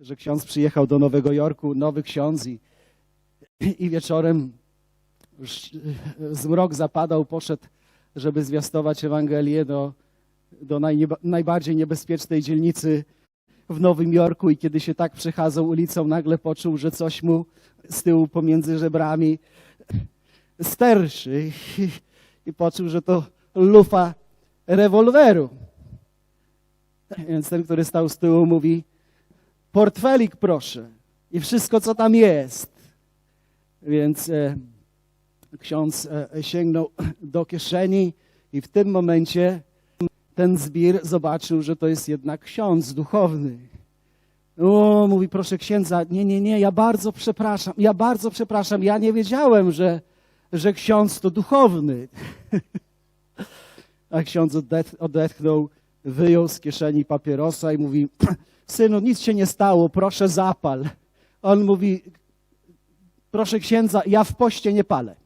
że ksiądz przyjechał do Nowego Jorku, nowy ksiądz i, i wieczorem już e, zmrok zapadał, poszedł, żeby zwiastować Ewangelię do, do najbardziej niebezpiecznej dzielnicy w Nowym Jorku i kiedy się tak przechadzał ulicą, nagle poczuł, że coś mu z tyłu pomiędzy żebrami sterszy i, i poczuł, że to lufa rewolweru. Więc ten, który stał z tyłu, mówi: Portfelik, proszę, i wszystko, co tam jest. Więc e, ksiądz e, sięgnął do kieszeni, i w tym momencie ten zbir zobaczył, że to jest jednak ksiądz duchowny. O, mówi, proszę księdza, nie, nie, nie, ja bardzo przepraszam, ja bardzo przepraszam, ja nie wiedziałem, że, że ksiądz to duchowny. A ksiądz odetchnął, wyjął z kieszeni papierosa i mówi, synu, nic się nie stało, proszę zapal. On mówi, proszę księdza, ja w poście nie palę.